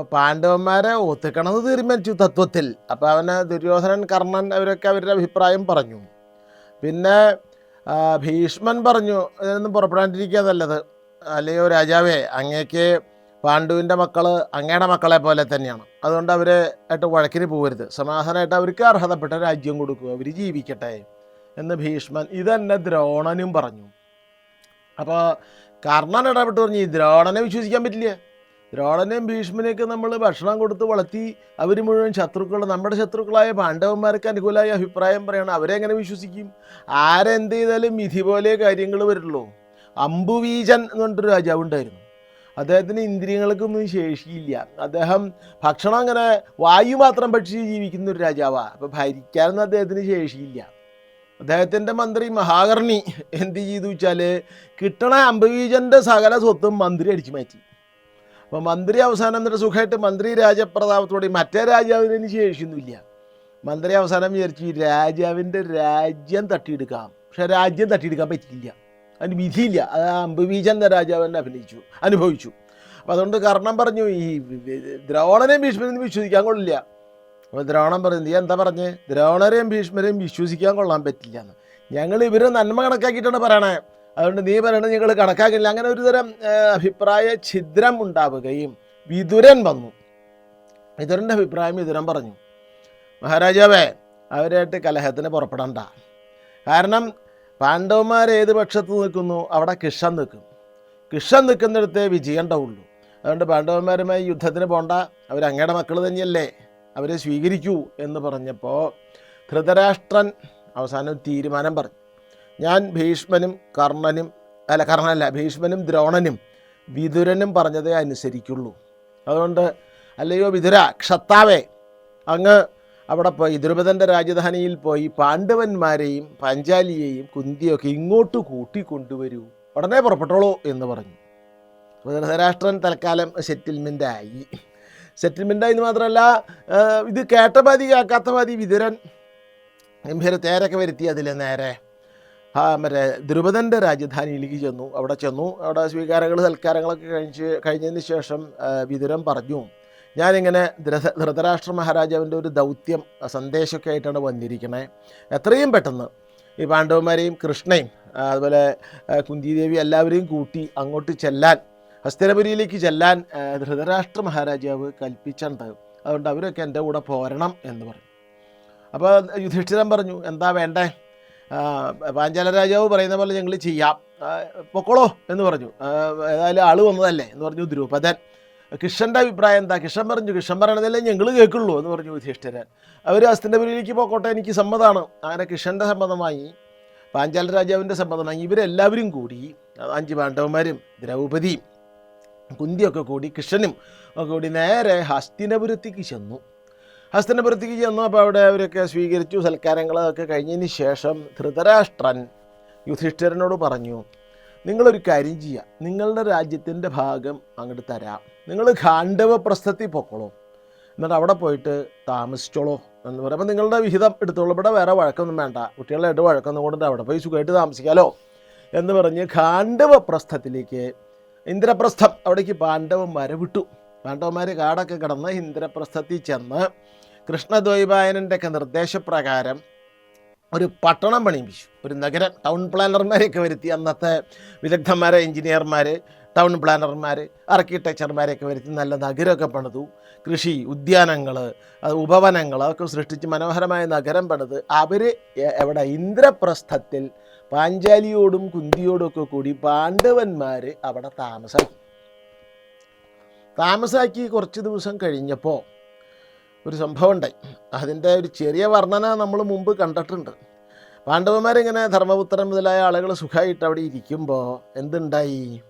അപ്പോൾ പാണ്ഡവന്മാരെ ഒത്തുക്കണമെന്ന് തീരുമാനിച്ചു തത്വത്തിൽ. അപ്പോൾ അവന് ദുര്യോധനൻ കർണൻ അവരൊക്കെ അവരുടെ അഭിപ്രായം പറഞ്ഞു. പിന്നെ ഭീഷ്മൻ പറഞ്ഞു ഇതിനൊന്നും പുറപ്പെടാണ്ടിരിക്കുക നല്ലത്. അല്ലയോ രാജാവേ അങ്ങേക്ക് പാണ്ഡുവിന്റെ മക്കൾ അങ്ങയുടെ മക്കളെ പോലെ തന്നെയാണ്. അതുകൊണ്ട് അവരെ ആയിട്ട് വഴക്കിന് പോകരുത്. സമാധാനമായിട്ട് അവർക്ക് അർഹതപ്പെട്ട രാജ്യം കൊടുക്കുക. അവർ ജീവിക്കട്ടെ. എന്ന് ഭീഷ്മൻ ഇതന്നെ ദ്രോണനും പറഞ്ഞു. അപ്പോൾ കർണൻ ഇടപെട്ട് പറഞ്ഞു ഈ ദ്രോണനെ വിശ്വസിക്കാൻ പറ്റില്ല? ദ്രോണനെയും ഭീഷ്മനെയൊക്കെ നമ്മൾ ഭക്ഷണം കൊടുത്ത് വളർത്തി അവർ മുഴുവൻ ശത്രുക്കൾ നമ്മുടെ ശത്രുക്കളായ പാണ്ഡവന്മാർക്ക് അനുകൂലമായ അഭിപ്രായം പറയണം. അവരെ എങ്ങനെ വിശ്വസിക്കും? ആരെന്ത് ചെയ്താലും വിധി പോലെ കാര്യങ്ങൾ വരുള്ളൂ. അമ്പുവീജൻ എന്ന് പറഞ്ഞിട്ടൊരു രാജാവ് ഉണ്ടായിരുന്നു. അദ്ദേഹത്തിന് ഇന്ദ്രിയങ്ങൾക്കൊന്നും ശേഷിയില്ല. അദ്ദേഹം ഭക്ഷണം അങ്ങനെ വായു മാത്രം ഭക്ഷിച്ച് ജീവിക്കുന്ന ഒരു രാജാവാണ് അപ്പോൾ ഭരിക്കാനൊന്നും അദ്ദേഹത്തിന് ശേഷിയില്ല. അദ്ദേഹത്തിന്റെ മന്ത്രി മഹാകർണി എന്ത് ചെയ്തു വെച്ചാൽ കിട്ടണ അമ്പുവീജന്റെ സകല സ്വത്തും മന്ത്രി അടിച്ചു മാറ്റി. അപ്പോൾ മന്ത്രി അവസാനം എന്നിട്ട് സുഖമായിട്ട് മന്ത്രി രാജപ്രതാപത്തോടെ മറ്റേ രാജാവിന് ഇനി ശേഷിയൊന്നുമില്ല. മന്ത്രി അവസാനം വിചാരിച്ചു രാജാവിന്റെ രാജ്യം തട്ടിയെടുക്കാം. പക്ഷെ രാജ്യം തട്ടിയെടുക്കാൻ പറ്റിയില്ല. അതിന് വിധിയില്ല. അത് അമ്പവീജൻ എന്ന രാജാവിനെ അഭിനയിച്ചു അനുഭവിച്ചു. അപ്പോൾ അതുകൊണ്ട് കർണം പറഞ്ഞു ഈ ദ്രോണനെയും ഭീഷ്മനെയും വിശ്വസിക്കാൻ കൊള്ളില്ല. അപ്പോൾ ദ്രോണൻ പറഞ്ഞു എന്താ പറഞ്ഞ്? ദ്രോണരെയും ഭീഷ്മരെയും വിശ്വസിക്കാൻ കൊള്ളാൻ പറ്റില്ല എന്ന്. ഞങ്ങൾ ഇവരെ നന്മ കണക്കാക്കിയിട്ടാണ് പറയണേ. അതുകൊണ്ട് നീ പറയണത് ഞങ്ങൾ കണക്കാക്കില്ല അങ്ങനെ ഒരു തരം അഭിപ്രായ ഛിദ്രം ഉണ്ടാവുകയും വിതുരൻ വന്നു. വിതുരന്റെ അഭിപ്രായം വിതുരൻ പറഞ്ഞു. മഹാരാജാവേ അവരായിട്ട് കലഹത്തിന് പുറപ്പെടണ്ട. കാരണം പാണ്ഡവന്മാർ ഏത് പക്ഷത്ത് നിൽക്കുന്നു അവിടെ കിഷൻ നിൽക്കും. കിഷൻ നിൽക്കുന്നിടത്തേ വിജയം ഉണ്ടാവുള്ളൂ. അതുകൊണ്ട് പാണ്ഡവന്മാരുമായി യുദ്ധത്തിന് അവർ അങ്ങയുടെ മക്കൾ തന്നെയല്ലേ. അവരെ സ്വീകരിക്കൂ എന്ന് പറഞ്ഞപ്പോൾ ധൃതരാഷ്ട്രൻ അവസാനം തീരുമാനം പറഞ്ഞു. ഞാൻ ഭീഷ്മനും കർണനും അല്ല കർണനല്ല ഭീഷ്മനും ദ്രോണനും വിതുരനും പറഞ്ഞതേ അനുസരിക്കുള്ളൂ. അതുകൊണ്ട് അല്ലയോ വിതുര ക്ഷത്താവേ അങ്ങ് അവിടെ പോയി ദ്രുപദന്റെ രാജധാനിയിൽ പോയി പാണ്ഡവന്മാരെയും പാഞ്ചാലിയെയും കുന്തിയൊക്കെ ഇങ്ങോട്ട് കൂട്ടിക്കൊണ്ടുവരൂ. ഉടനെ പുറപ്പെട്ടോളൂ എന്ന് പറഞ്ഞു. ധൃതരാഷ്ട്രൻ തൽക്കാലം സെറ്റിൽമെന്റ് ആയി എന്ന് മാത്രമല്ല ഇത് കേട്ട മതി കേൾക്കാത്ത മതി വിതുരൻ ഗംഭീര തേരൊക്കെ വരുത്തി അതിൽ നേരെ. ആ മറ്റേ ദ്രുപദന്റെ രാജധാനിയിലേക്ക് ചെന്നു. അവിടെ ചെന്നു. അവിടെ സ്വീകാരങ്ങൾ സൽക്കാരങ്ങളൊക്കെ കഴിച്ച് കഴിഞ്ഞതിന് ശേഷം വിതുരം പറഞ്ഞു. ഞാനിങ്ങനെ ധൃത ധൃതരാഷ്ട്ര മഹാരാജാവിന്റെ ഒരു ദൗത്യം സന്ദേശമൊക്കെ ആയിട്ടാണ് വന്നിരിക്കണേ. എത്രയും പെട്ടെന്ന് ഈ പാണ്ഡവന്മാരെയും കൃഷ്ണയും അതുപോലെ കുന്തിദേവി എല്ലാവരെയും കൂട്ടി അങ്ങോട്ട് ചെല്ലാൻ ഹസ്തനപുരിയിലേക്ക് ചെല്ലാൻ ധൃതരാഷ്ട്ര മഹാരാജാവ് കൽപ്പിച്ചിട്ടുണ്ട് അതുകൊണ്ട് അവരൊക്കെ എന്റെ കൂടെ പോരണം എന്ന് പറഞ്ഞു. അപ്പോൾ യുധിഷ്ഠിരൻ പറഞ്ഞു എന്താ വേണ്ടേ? പാഞ്ചാല രാജാവ് പറയുന്ന പോലെ ഞങ്ങൾ ചെയ്യാം. പൊക്കോളോ എന്ന് പറഞ്ഞു. ഏതായാലും ആൾ വന്നതല്ലേ എന്ന് പറഞ്ഞു ദ്രുപദൻ. കൃഷ്ണന്റെ അഭിപ്രായം എന്താ? കൃഷ്ണൻ പറഞ്ഞു കൃഷ്ണൻ പറയണതല്ലേ ഞങ്ങൾ കേൾക്കുള്ളൂ എന്ന് പറഞ്ഞു യുധിഷ്ഠിരൻ. അവർ ഹസ്തനപുരിയിലേക്ക് പോക്കോട്ടെ എനിക്ക് സമ്മതമാണ് അങ്ങനെ കൃഷ്ണന്റെ സമ്മതമായി പാഞ്ചാല രാജാവിന്റെ സമ്മതമായി ഇവരെല്ലാവരും കൂടി അഞ്ച് പാണ്ഡവന്മാരും ദ്രൗപദിയും കുന്തിയൊക്കെ കൂടി കൃഷ്ണനും ഒക്കെ കൂടി നേരെ ഹസ്തിനപുരത്തേക്ക് ചെന്നു. ഹസ്തനപുരത്തേക്ക് ചെന്നു അപ്പോൾ അവിടെ അവരൊക്കെ സ്വീകരിച്ചു സൽക്കാരങ്ങളൊക്കെ കഴിഞ്ഞതിന് ശേഷം ധൃതരാഷ്ട്രൻ യുധിഷ്ഠിരനോട് പറഞ്ഞു നിങ്ങളൊരു കാര്യം ചെയ്യുക നിങ്ങളുടെ രാജ്യത്തിന്റെ ഭാഗം അങ്ങോട്ട് തരാം. നിങ്ങൾ ഖാണ്ഡവ പ്രസ്ഥത്തിൽ പൊക്കോളൂ. എന്നിട്ട് അവിടെ പോയിട്ട് താമസിച്ചോളൂ എന്ന് പറയുമ്പോൾ നിങ്ങളുടെ വിഹിതം എടുത്തോളൂ. ഇവിടെ വേറെ വഴക്കൊന്നും വേണ്ട. കുട്ടികളായിട്ട് വഴക്കൊന്നും കൊണ്ടിട്ട് അവിടെ പോയി സുഖമായിട്ട് താമസിക്കാമല്ലോ എന്ന് പറഞ്ഞ് ഖാണ്ഡവ പ്രസ്ഥത്തിലേക്ക് ഇന്ദ്രപ്രസ്ഥം അവിടേക്ക് പാണ്ഡവന്മാരെ വിട്ടു. പാണ്ഡവന്മാർ കാടൊക്കെ കിടന്ന് ഇന്ദ്രപ്രസ്ഥത്തിൽ ചെന്ന് കൃഷ്ണദ്വൈപായനന്റെ ഒക്കെ നിർദ്ദേശപ്രകാരം ഒരു പട്ടണം പണിയിപ്പിച്ചു. ഒരു നഗരം ടൗൺ പ്ലാനർമാരെയൊക്കെ വരുത്തി. അന്നത്തെ വിദഗ്ധന്മാരെ എഞ്ചിനീയർമാർ ടൗൺ പ്ലാനർമാർ ആർക്കിടെക്ചർമാരെയൊക്കെ വരുത്തി നല്ല നഗരമൊക്കെ പണിതു. കൃഷി ഉദ്യാനങ്ങൾ ഉപവനങ്ങൾ അതൊക്കെ സൃഷ്ടിച്ച് മനോഹരമായ നഗരം പണിത്. അവർ എവിടെ? ഇന്ദ്രപ്രസ്ഥത്തിൽ പാഞ്ചാലിയോടും കുന്തിയോടും ഒക്കെ കൂടി പാണ്ഡവന്മാർ അവിടെ താമസാക്കി. താമസാക്കി കുറച്ച് ദിവസം കഴിഞ്ഞപ്പോൾ ഒരു സംഭവം ഉണ്ടായി. അതിന്റെ ഒരു ചെറിയ വർണന നമ്മൾ മുമ്പ് കണ്ടിട്ടുണ്ട്. പാണ്ഡവന്മാരിങ്ങനെ ധർമ്മപുത്രൻ മുതലായ ആളുകൾ സുഖമായിട്ട് അവിടെ ഇരിക്കുമ്പോൾ എന്തുണ്ടായി?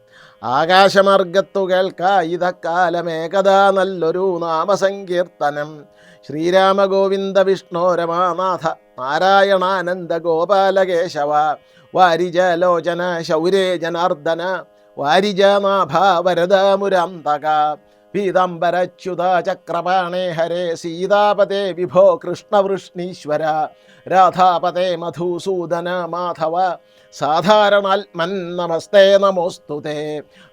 ആകാശമാർഗത്തു കേൾക്കായിതക്കാലമേകഥാ നല്ലൊരു നാമസങ്കീർത്തനം. ശ്രീരാമഗോവിന്ദ വിഷ്ണോ രമാനാഥ നാരായണാനന്ദ ഗോപാലകേശവ വാരിജലോചന ശൗരേ ജനാർദ്ദന വാരിജനാഭ വരദാമുരാന്തക. പീതാംബരച്യുത ചക്രപാണേ ഹരേ സീതാപതേ വിഭോ കൃഷ്ണവൃഷ്ണീശ്വര രാധാപതേ മധുസൂദന മാധവ സാധാരണാത്മൻ നമസ്തേ നമോസ്തുതേ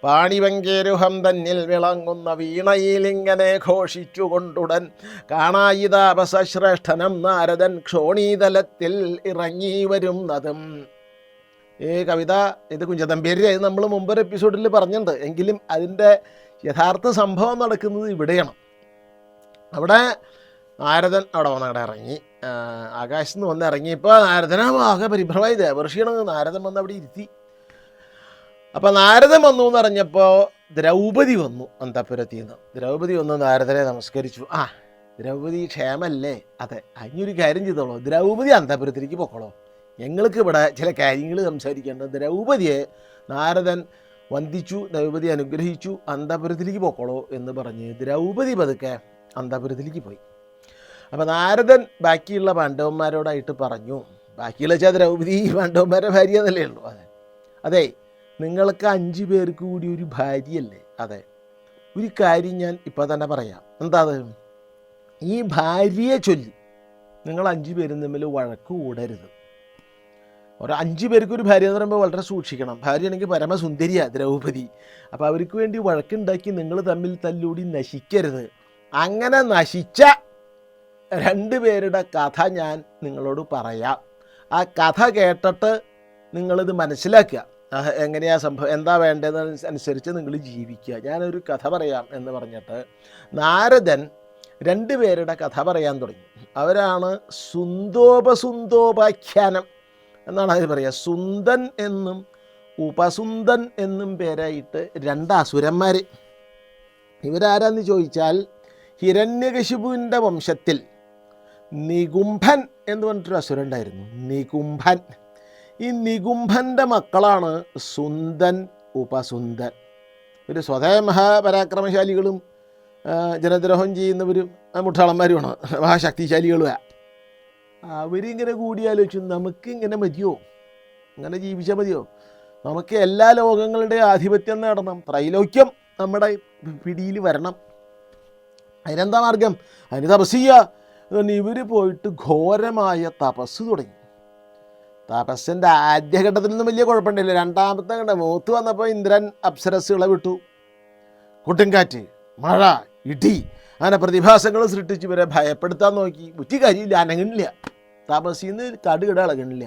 പാണിവങ്കേരുഹം തന്നിൽ വിളങ്ങുന്ന വീണയിലിങ്ങനെ ഘോഷിച്ചുകൊണ്ടുടൻ കാണായിതാപസശ്രേഷ്ഠനം നാരദൻ ക്ഷോണീതലത്തിൽ ഇറങ്ങി വരുന്നതും. ഈ കവിത ഇത് കുഞ്ചതമ്പേരി നമ്മൾ മുമ്പൊരു എപ്പിസോഡിൽ പറഞ്ഞിട്ടുണ്ട്. എങ്കിലും അതിന്റെ യഥാർത്ഥ സംഭവം നടക്കുന്നത് ഇവിടെയാണ്. അവിടെ നാരദൻ അവിടെ വന്ന് അവിടെ ഇറങ്ങി ആകാശത്ത് നിന്ന് വന്ന് ഇറങ്ങിയപ്പോൾ നാരദന ആകെ പരിഭ്രമായി ദേവർഷിയാണ് നാരദൻ വന്ന് അവിടെ ഇരുത്തി. അപ്പം നാരദൻ വന്നു എന്ന് പറഞ്ഞപ്പോൾ ദ്രൗപദി വന്നു അന്തപുരത്തിൽ നിന്ന്. ദ്രൗപദി വന്ന് നാരദനെ നമസ്കരിച്ചു. ആ ദ്രൗപദി ക്ഷേമല്ലേ? അതെ അതിനൊരു കാര്യം ചെയ്തോളൂ. ദ്രൗപദി അന്തപുരത്തിലേക്ക് പൊക്കോളൂ. ഞങ്ങൾക്ക് ഇവിടെ ചില കാര്യങ്ങൾ സംസാരിക്കേണ്ടത് ദ്രൗപദിയെ നാരദൻ വന്ദിച്ചു ദ്രൗപതി അനുഗ്രഹിച്ചു അന്തപുരത്തിലേക്ക് പോക്കോളോ എന്ന് പറഞ്ഞ് ദ്രൗപതി പതുക്കെ അന്തപുരത്തിലേക്ക് പോയി. അപ്പോൾ നാരദൻ ബാക്കിയുള്ള പാണ്ഡവന്മാരോടായിട്ട് പറഞ്ഞു ബാക്കിയുള്ള വെച്ചാൽ ദ്രൗപതി പാണ്ഡവന്മാരുടെ ഭാര്യ എന്നല്ലേ ഉള്ളൂ. അതെ. അതെ നിങ്ങൾക്ക് അഞ്ച് പേർക്ക് കൂടി ഒരു ഭാര്യയല്ലേ? അതെ. ഒരു കാര്യം ഞാൻ ഇപ്പോൾ തന്നെ പറയാം. എന്താ അത് ഈ ഭാര്യയെ ചൊല്ലി നിങ്ങൾ അഞ്ച് പേരും തമ്മിൽ വഴക്ക് കൂടരുത്. ഒരു അഞ്ച് പേർക്ക് ഒരു ഭാര്യ എന്ന് പറയുമ്പോൾ വളരെ സൂക്ഷിക്കണം. ഭാര്യയാണെങ്കിൽ പരമസുന്ദരിയാ ദ്രൗപദി. അപ്പോൾ അവർക്ക് വേണ്ടി വഴക്കുണ്ടാക്കി നിങ്ങൾ തമ്മിൽ തല്ലൂടി നശിക്കരുത്. അങ്ങനെ നശിച്ച രണ്ട് പേരുടെ കഥ ഞാൻ നിങ്ങളോട് പറയാം. ആ കഥ കേട്ടിട്ട് നിങ്ങളിത് മനസ്സിലാക്കുക. എങ്ങനെയാ സംഭവം എന്താ വേണ്ടതെന്ന് അനുസരിച്ച് നിങ്ങൾ ജീവിക്കുക. ഞാനൊരു കഥ പറയാം എന്ന് പറഞ്ഞിട്ട് നാരദൻ രണ്ട് പേരുടെ കഥ പറയാൻ തുടങ്ങി. അവരാണ് സുന്ദോപസുന്ദോപാഖ്യാനം. എന്നാണ് അതിൽ പറയുക. സുന്ദൻ എന്നും ഉപസുന്ദൻ എന്നും പേരായിട്ട് രണ്ട് അസുരന്മാർ ഇവരാരാന്ന് ചോദിച്ചാൽ ഹിരണ്യകശിപുവിന്റെ വംശത്തിൽ നികുംഭൻ എന്ന് പറഞ്ഞിട്ടൊരു അസുരൻ ഉണ്ടായിരുന്നു നികുംഭൻ. ഈ നികുംഭന്റെ മക്കളാണ് സുന്ദൻ ഉപസുന്ദൻ. ഒരു സ്വതേ മഹാപരാക്രമശാലികളും ജനദ്രോഹം ചെയ്യുന്നവരും മുട്ടാളന്മാരുമാണ്. മഹാശക്തിശാലികളുമാണ് അവരിങ്ങനെ കൂടിയാലോചിച്ചു നമുക്കിങ്ങനെ മതിയോ? അങ്ങനെ ജീവിച്ചാൽ മതിയോ? നമുക്ക് എല്ലാ ലോകങ്ങളുടെ ആധിപത്യം നേടണം. ത്രൈലോക്യം നമ്മുടെ പിടിയിൽ വരണം. അതിനെന്താ മാർഗം? അതിന് തപസ് ചെയ്യുക ഇവർ പോയിട്ട് ഘോരമായ തപസ് തുടങ്ങി. തപസ്സിന്റെ ആദ്യഘട്ടത്തിലൊന്നും വലിയ കുഴപ്പമുണ്ടല്ലോ രണ്ടാമത്തെ ഘട്ടം മൂത്ത് വന്നപ്പോൾ ഇന്ദ്രൻ അപ്സരസുകളെ വിട്ടു. കൊടുങ്കാറ്റ് മഴ ഇടി അങ്ങനെ പ്രതിഭാസങ്ങൾ സൃഷ്ടിച്ച് ഇവരെ ഭയപ്പെടുത്താൻ നോക്കി. ബുദ്ധി കാര്യമില്ല അനങ്ങണില്ല. താമസിന്ന് കടുകിട ഇളകണില്ല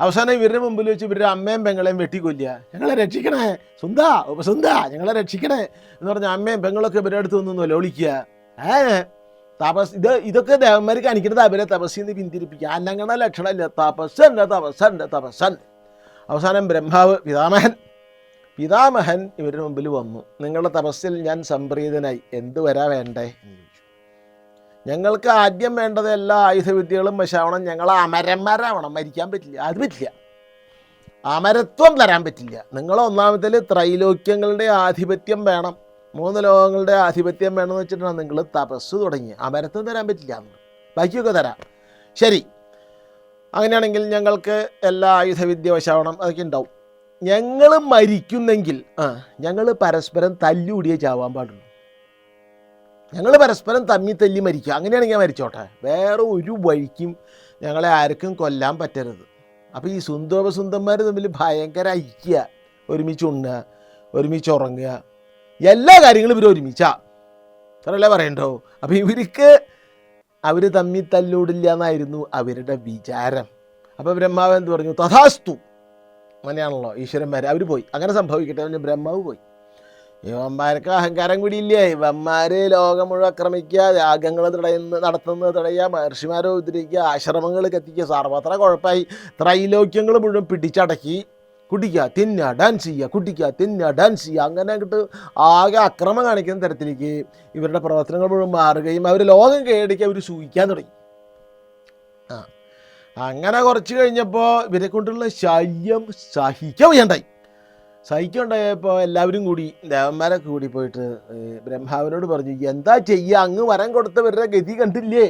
അവസാനം ഇവരുടെ മുമ്പിൽ വെച്ച് ഇവരുടെ അമ്മയും പെങ്ങളെയും വെട്ടിക്കൊല്ലുക. ഞങ്ങളെ രക്ഷിക്കണേ സുന്ദ ഉപസുന്ദ ഞങ്ങളെ രക്ഷിക്കണേ എന്ന് പറഞ്ഞ അമ്മയും പെങ്ങളൊക്കെ ഇവരുടെ അടുത്ത് നിന്ന് നിലവിളിക്കുക ഏ തപസ് ഇത് ഇതൊക്കെ ദേവന്മാർ കാണിക്കുന്നത് അവരെ തപസ്സിന്ന് പിന്തിരിപ്പിക്കുക. അന്നങ്ങണ ലക്ഷണമില്ല. തപസ്സന്റെ തപസ്സന്റെ തപസ്സൻ. അവസാനം ബ്രഹ്മാവ് പിതാമഹൻ പിതാമഹൻ ഇവരുടെ മുമ്പിൽ വന്നു. നിങ്ങളുടെ തപസ്സിൽ ഞാൻ സംപ്രീതനായി. എന്ത് വരാ വേണ്ടേ? ഞങ്ങൾക്ക് ആദ്യം വേണ്ടത് എല്ലാ ആയുധവിദ്യകളും വശാവണം ഞങ്ങൾ അമരന്മാരാവണം. മരിക്കാൻ പറ്റില്ല. അത് പറ്റില്ല. അമരത്വം തരാൻ പറ്റില്ല. നിങ്ങൾ ഒന്നാമത്തിൽ ത്രൈലോക്യങ്ങളുടെ ആധിപത്യം വേണം. മൂന്ന് ലോകങ്ങളുടെ ആധിപത്യം വേണമെന്ന് വെച്ചിട്ടാണ് നിങ്ങൾ തപസ് തുടങ്ങി അമരത്വം തരാൻ പറ്റില്ല. ബാക്കിയൊക്കെ തരാം. ശരി. അങ്ങനെയാണെങ്കിൽ ഞങ്ങൾക്ക് എല്ലാ ആയുധവിദ്യ വശാവണം അതൊക്കെ ഉണ്ടാവും. ഞങ്ങൾ മരിക്കുന്നെങ്കിൽ ആ ഞങ്ങൾ പരസ്പരം തല്ലുകൂടിയേ ചാവാൻ പാടുള്ളൂ. ഞങ്ങൾ പരസ്പരം തമ്മി തല്ലി മരിക്കുക അങ്ങനെയാണെങ്കിൽ ഞാൻ മരിച്ചോട്ടെ. വേറെ ഒരു വഴിക്കും ഞങ്ങളെ ആർക്കും കൊല്ലാൻ പറ്റരുത്. അപ്പോൾ ഈ സുന്ദോപസുന്ദന്മാർ തമ്മിൽ ഭയങ്കര ഐക്യ. ഒരുമിച്ച് ഉണ്ണുക ഒരുമിച്ച് ഉറങ്ങുക. എല്ലാ കാര്യങ്ങളും ഇവർ ഒരുമിച്ചാ. അത്രയല്ലേ പറയണ്ടോ? അപ്പോൾ ഇവർക്ക് അവർ തമ്മി തല്ലൂടില്ല എന്നായിരുന്നു അവരുടെ വിചാരം. അപ്പോൾ ബ്രഹ്മാവ് എന്ത് പറഞ്ഞു? തഥാസ്തു. അങ്ങനെയാണല്ലോ. ഈശ്വരന്മാർ അവർ പോയി. അങ്ങനെ സംഭവിക്കട്ടെ. അവന്റെ ബ്രഹ്മാവ് പോയി. യുവന്മാർക്ക് അഹങ്കാരം കൂടിയില്ലേ ഇവന്മാർ ലോകം മുഴുവൻ ആക്രമിക്കുക യാഗങ്ങൾ തടയുന്ന നടത്തുന്നത് തടയുക മഹർഷിമാരെ ഉദ്ധരിക്കുക ആശ്രമങ്ങൾ കത്തിക്കുക സർവത്ര കുഴപ്പമായി ത്രൈലോക്യങ്ങൾ മുഴുവൻ പിടിച്ചടക്കി. കുട്ടിക്കുക തിന്ന ഡാൻസ് ചെയ്യുക കുട്ടിക്കുക തിന്ന ഡാൻസ് ചെയ്യുക. അങ്ങനെ അങ്ങോട്ട് ആകെ അക്രമം കാണിക്കുന്ന തരത്തിലേക്ക് ഇവരുടെ പ്രവർത്തനങ്ങൾ മുഴുവൻ മാറുകയും അവർ ലോകം കേടിക്കുക അവർ സൂഹിക്കാൻ തുടങ്ങി. അങ്ങനെ കുറച്ച് കഴിഞ്ഞപ്പോൾ ഇവരെ കൊണ്ടുള്ള ശല്യം സഹിക്കാൻ വയ്യണ്ടായി സഹിക്കാൻ ഉണ്ടായപ്പോൾ എല്ലാവരും കൂടി ദേവന്മാരൊക്കെ കൂടി പോയിട്ട് ബ്രഹ്മാവിനോട് പറഞ്ഞു എന്താ ചെയ്യുക അങ്ങ് വരം കൊടുത്തവരുടെ ഗതി കണ്ടില്ലേ?